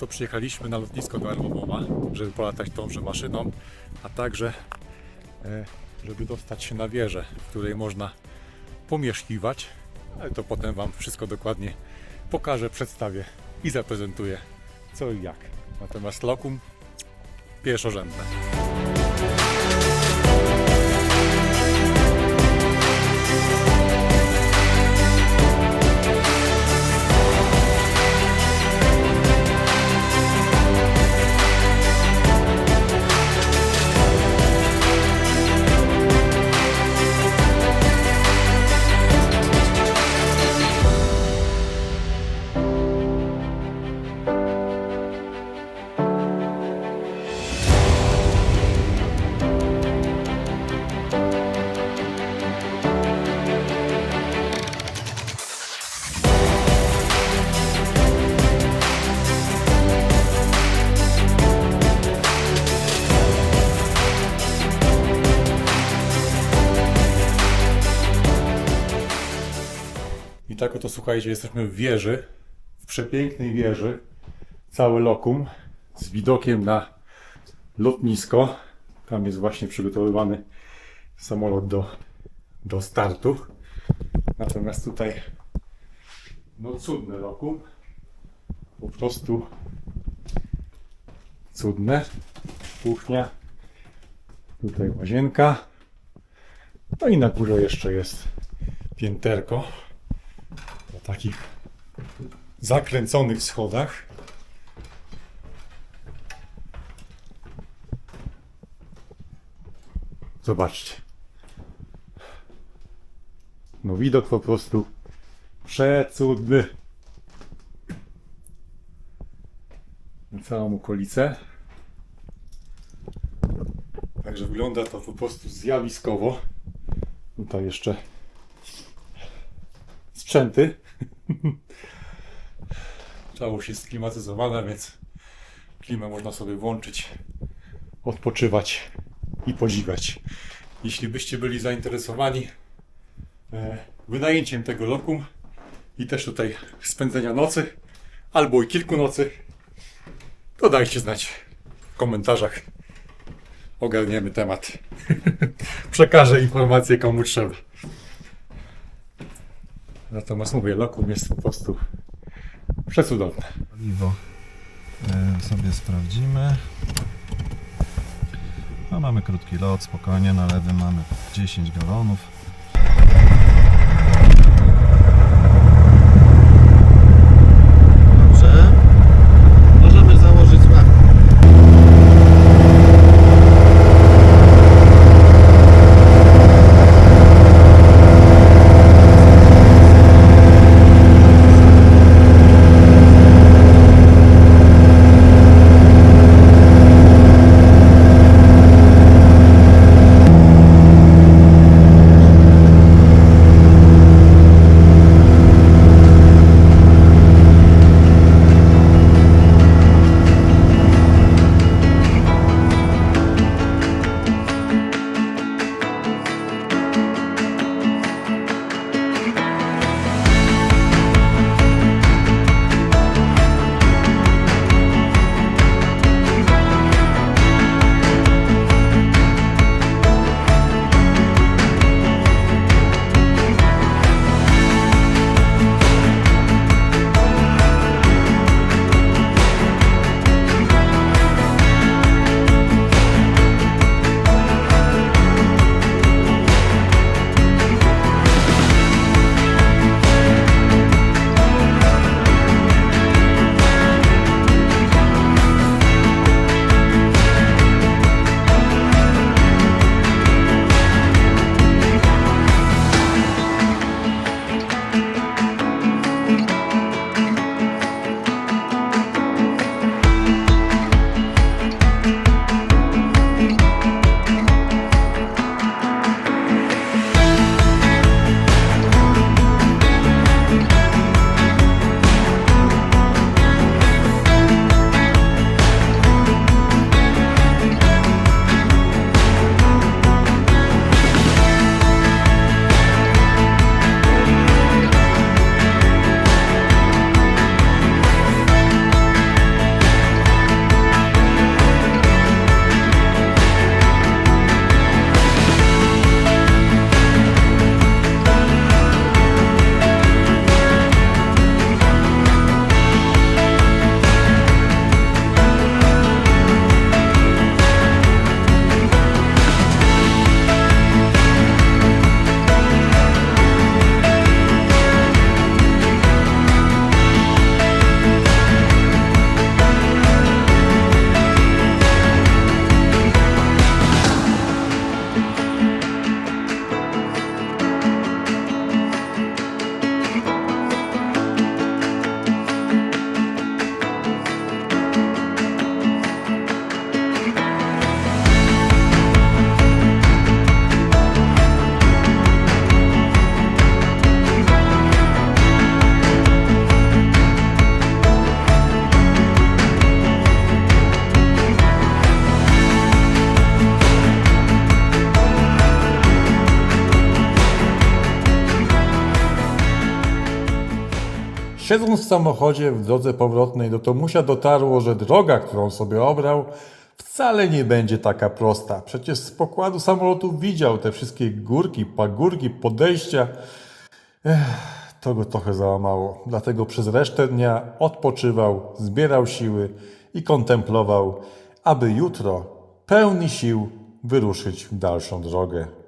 to przyjechaliśmy na lotnisko do Elmomowa, żeby polatać tąże maszyną, a także e, żeby dostać się na wieżę, w której można pomieszkiwać, ale to potem Wam wszystko dokładnie pokażę, przedstawię i zaprezentuję co i jak. Natomiast lokum pierwszorzędne. I tak oto słuchajcie, jesteśmy w wieży, w przepięknej wieży, cały lokum z widokiem na lotnisko. Tam jest właśnie przygotowywany samolot do, do startu. Natomiast tutaj no cudne lokum. Po prostu cudne. Kuchnia. Tutaj łazienka. No i na górze jeszcze jest pięterko takich zakręconych schodach. Zobaczcie. No widok po prostu przecudny. Na całą okolicę. Także wygląda to po prostu zjawiskowo. Tutaj jeszcze sprzęty. Całość jest sklimatyzowana, więc klimę można sobie włączyć, odpoczywać i podziwiać. Jeśli byście byli zainteresowani e, wynajęciem tego lokum i też tutaj spędzenia nocy, albo i kilku nocy, to dajcie znać w komentarzach. Ogarniemy temat. Przekażę informacje komu trzeba. Natomiast mówię, lokum jest po prostu przecudowne. Paliwo e, sobie sprawdzimy. No, mamy krótki lot, spokojnie, na lewym mamy 10 galonów. Siedząc w samochodzie w drodze powrotnej do Tomusia dotarło, że droga, którą sobie obrał, wcale nie będzie taka prosta. Przecież z pokładu samolotu widział te wszystkie górki, pagórki, podejścia. Ech, to go trochę załamało. Dlatego przez resztę dnia odpoczywał, zbierał siły i kontemplował, aby jutro pełni sił wyruszyć w dalszą drogę.